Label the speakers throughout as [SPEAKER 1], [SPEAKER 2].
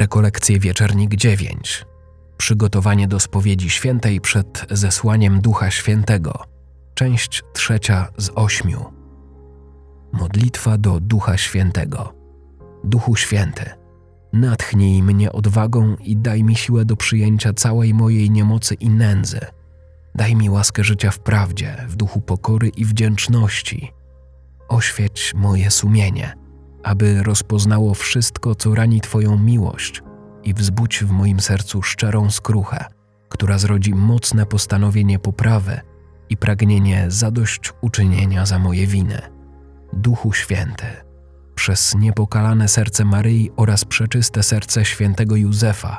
[SPEAKER 1] Rekolekcje Wieczernik 9. Przygotowanie do spowiedzi świętej przed zesłaniem Ducha Świętego. Część trzecia z ośmiu. Modlitwa do Ducha Świętego. Duchu Święty, natchnij mnie odwagą i daj mi siłę do przyjęcia całej mojej niemocy i nędzy. Daj mi łaskę życia w prawdzie, w duchu pokory i wdzięczności. Oświeć moje sumienie, aby rozpoznało wszystko, co rani Twoją miłość i wzbudź w moim sercu szczerą skruchę, która zrodzi mocne postanowienie poprawy i pragnienie zadośćuczynienia za moje winy. Duchu Święty, przez niepokalane serce Maryi oraz przeczyste serce świętego Józefa,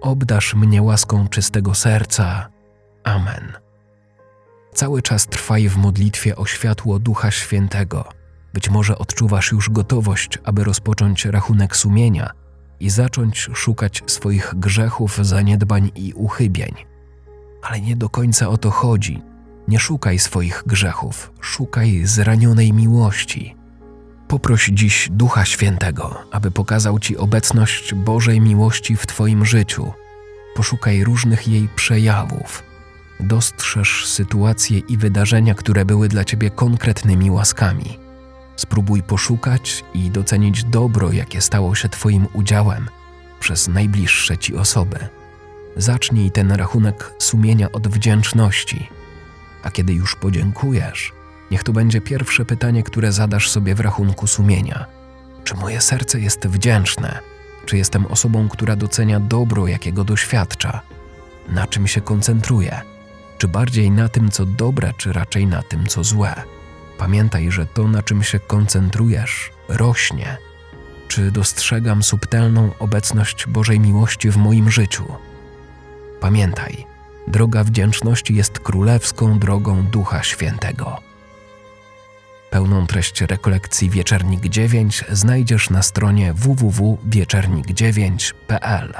[SPEAKER 1] obdasz mnie łaską czystego serca. Amen. Cały czas trwaj w modlitwie o światło Ducha Świętego. Być może odczuwasz już gotowość, aby rozpocząć rachunek sumienia i zacząć szukać swoich grzechów, zaniedbań i uchybień. Ale nie do końca o to chodzi. Nie szukaj swoich grzechów, szukaj zranionej miłości. Poproś dziś Ducha Świętego, aby pokazał Ci obecność Bożej miłości w Twoim życiu. Poszukaj różnych jej przejawów. Dostrzeż sytuacje i wydarzenia, które były dla Ciebie konkretnymi łaskami. Spróbuj poszukać i docenić dobro, jakie stało się Twoim udziałem przez najbliższe Ci osoby. Zacznij ten rachunek sumienia od wdzięczności, a kiedy już podziękujesz, niech to będzie pierwsze pytanie, które zadasz sobie w rachunku sumienia. Czy moje serce jest wdzięczne? Czy jestem osobą, która docenia dobro, jakiego doświadcza? Na czym się koncentruję? Czy bardziej na tym, co dobre, czy raczej na tym, co złe? Pamiętaj, że to, na czym się koncentrujesz, rośnie. Czy dostrzegam subtelną obecność Bożej miłości w moim życiu? Pamiętaj, droga wdzięczności jest królewską drogą Ducha Świętego. Pełną treść rekolekcji Wieczernik 9 znajdziesz na stronie www.wieczernik9.pl.